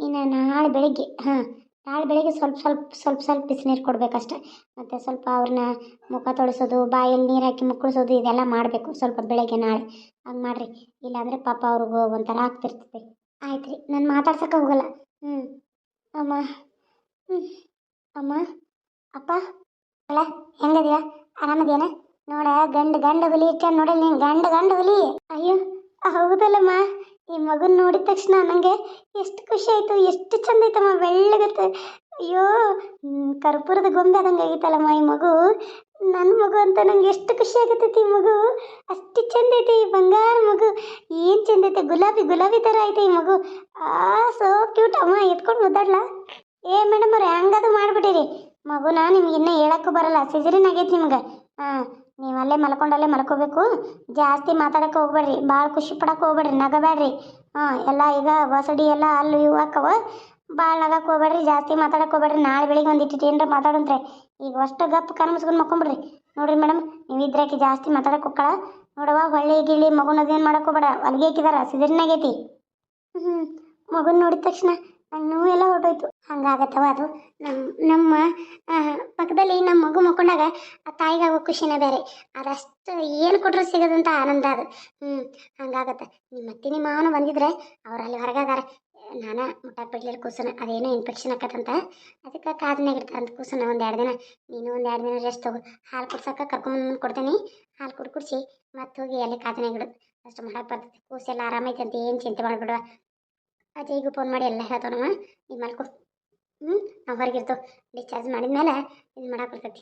A: ಇನ್ನು ನಾಳೆ ಬೆಳಿಗ್ಗೆ, ಹಾಂ. ನಾಳೆ ಬೆಳಿಗ್ಗೆ ಸ್ವಲ್ಪ ಸ್ವಲ್ಪ ಸ್ವಲ್ಪ ಸ್ವಲ್ಪ ಬಿಸಿನೀರು ಕೊಡಬೇಕಷ್ಟೆ. ಮತ್ತು ಸ್ವಲ್ಪ ಅವ್ರನ್ನ ಮುಖ ತೊಳೆಸೋದು, ಬಾಯಲ್ಲಿ ನೀರು ಹಾಕಿ ಮುಕ್ಕಳಿಸೋದು ಇದೆಲ್ಲ ಮಾಡಬೇಕು ಸ್ವಲ್ಪ ಬೆಳಗ್ಗೆ ನಾಳೆ. ಹಂಗೆ ಮಾಡಿರಿ. ಇಲ್ಲಾಂದರೆ ಪಾಪ ಅವ್ರಿಗೂ ಒಂಥರ ಆಗ್ತಿರ್ತದೆ. ಆಯ್ತು ರೀ ನಾನು ಮಾತಾಡ್ಸೋಕೆ ಹೋಗಲ್ಲ. ಹ್ಞೂ ಅಮ್ಮ. ಹ್ಞೂ ಅಮ್ಮ. ಅಪ್ಪ. ಅಲ್ಲ, ಹೆಂಗದ್ಯಾ? ಆರಾಮದೇನ ನೋಡ, ಗಂಡು ಗಂಡು ಹುಲಿ ಇಟ್ಟ ನೋಡಲ್ಲ ನೀನು. ಗಂಡು ಗಂಡು ಹುಲಿ. ಅಯ್ಯೋ, ಹೌದಲ್ಲಮ್ಮ. ಈ ಮಗನ ನೋಡಿದ ತಕ್ಷಣ ನನಗೆ ಎಷ್ಟು ಖುಷಿ ಆಯಿತು, ಎಷ್ಟು ಚಂದ ಐತಮ್ಮ ಬೆಳ್ಳಗತ್ತೆ. ಅಯ್ಯೋ ಕರ್ಪೂರದ ಗೊಂಬೆ ಆದಂಗೆ ಆಗೈತಲ್ಲಮ್ಮ ಈ ಮಗು. ನನ್ನ ಮಗು ಅಂತ ನಂಗೆ ಎಷ್ಟು ಖುಷಿ ಆಗತ್ತೈತಿ ಈ ಮಗು. ಅಷ್ಟು ಚಂದ ಐತಿ ಈ ಬಂಗಾರ ಮಗು. ಏನು ಚಂದ ಐತೆ, ಗುಲಾಬಿ ಗುಲಾಬಿ ಥರ ಐತೆ ಈ ಮಗು. ಆ ಸೋ ಕ್ಯೂಟ್ ಅಮ್ಮ, ಎತ್ಕೊಂಡು ಮುದ್ದಾಡ್ಲಾ ಏ ಮೇಡಮ್ ಅವ್ರೆ, ಹಂಗದು ಮಾಡಿಬಿಟ್ಟಿರಿ. ನಾನು ನಿಮ್ಗೆ ಇನ್ನೂ ಹೇಳಕ್ಕೂ ಬರಲ್ಲ, ಸಿಜರಿನ್ ಆಗೈತೆ ನಿಮ್ಗೆ. ಹಾಂ. ನೀವು ಅಲ್ಲೇ ಮಲ್ಕೊಂಡಲ್ಲೇ ಮಲ್ಕೋಬೇಕು. ಜಾಸ್ತಿ ಮಾತಾಡಕ್ಕೆ ಹೋಗ್ಬೇಡ್ರಿ. ಭಾಳ ಖುಷಿ ಪಡಕ್ಕೆ ಹೋಗ್ಬೇಡ್ರಿ. ನಗಬೇಡ್ರಿ. ಹಾಂ, ಎಲ್ಲ ಈಗ ಹೊಸಡಿ ಎಲ್ಲ ಅಲ್ಲು ಇವು ಹಾಕವ ಭಾಳ ನಗಕ್ಕೆ ಹೋಗ್ಬೇಡ್ರಿ. ಜಾಸ್ತಿ ಮಾತಾಡಕ್ಕೆ ಹೋಗ್ಬೇಡ್ರಿ. ನಾಳೆ ಬೆಳಿಗ್ಗೆ ಒಂದು ಇಟ್ಟಿಟ್ಟು ಏನಾರ ಮಾತಾಡಂತ್ರೆ. ಈಗ ಅಷ್ಟು ಗಪ್ ಕಣ್ಣು ಮುಸ್ಕೊಂಡು ಮಕ್ಕೊಂಬಿಡ್ರಿ ನೋಡ್ರಿ ಮೇಡಮ್, ನೀವು ಇದ್ರಾಕಿ ಜಾಸ್ತಿ ಮಾತಾಡಕ್ಕೆ ಹೋಗ್ಕಳ. ನೋಡವ ಹೊಳ್ಳಿ ಗಿಳ್ಳಿ ಮಗುನದೇನು ಮಾಡಕ್ಕೆ ಹೋಗ್ಬೇಡ. ಅಲ್ಲಿಗೆ ಹಾಕಿದಾರ. ಸಿಜರಿನ್ ಆಗೈತಿ. ಹ್ಞೂ ಮಗುನ ನೋಡಿದ ತಕ್ಷಣ ನಂಗೆ ನೋವು ಎಲ್ಲ ಹೊರಟೋಯ್ತು. ಹಂಗಾಗತ್ತವ ಅದು. ನಮ್ಮ ನಮ್ಮ ಪಕ್ಕದಲ್ಲಿ ನಮ್ಮ ಮಗು ಮಕ್ಕೊಂಡಾಗ ಆ ತಾಯಿಗಾಗೋ ಖುಷಿನೇ ಬೇರೆ. ಅದಷ್ಟು ಏನು ಕೊಟ್ಟರು ಸಿಗದಂತ ಆನಂದ ಅದು. ಹ್ಞೂ ಹಂಗಾಗತ್ತೆ. ನಿಮ್ಮ ಅತ್ತಿ ನಿಮ್ಮ ಮಾವನು ಬಂದಿದ್ರೆ ಅವ್ರು ಅಲ್ಲಿ ಹೊರಗಾದಾರೆ ನಾನು ಮುಟ್ಟಾಕ್ ಬಿಡ್ಲಿಲ್ಲ ಕೂಸನ ಅದೇನೋ ಇನ್ಫೆಕ್ಷನ್ ಆಕತ್ತಂತ. ಅದಕ್ಕೆ ಕಾದಿನಾಗ ಇರ್ತಾರಂತ ಕೂಸನ ಒಂದು ಎರಡು ದಿನ. ನೀನು ಒಂದು ಎರಡು ದಿನ ರೆಸ್ಟ್ ತಗೋ. ಹಾಲು ಕುಡ್ಸಕ್ಕೆ ಕರ್ಕೊಂಬಂದು ಕೊಡ್ತೀನಿ. ಹಾಲು ಕುಡ್ ಕುಡಿಸಿ ಮತ್ತೆ ಹೋಗಿ ಅಲ್ಲಿ ಕಾದಿನಾಗ ಇಡು. ಅಷ್ಟು ಮಾಡಕ್ಕೆ ಬರ್ತೈತಿ. ಕೂಸೆಲ್ಲ ಆರಾಮೈತೆ ಅಂತ ಏನು ಚಿಂತೆ ಮಾಡಿಬಿಡುವ ಅಜಯ್ಗೂ ಫೋನ್ ಮಾಡಿ ಎಲ್ಲ ಹೇಳ್ತಾವ ನಿಮ್ಮ ಮಲ್ಕೋ ಹ್ಞೂ ನಾವು ಹೊರಗಿರ್ತೇವೆ ಡಿಸ್ಚಾರ್ಜ್ ಮಾಡಿದ್ಮೇಲೆ ಇದು ಮಾಡಕ್ಕೆ ಬರ್ತೈತಿ.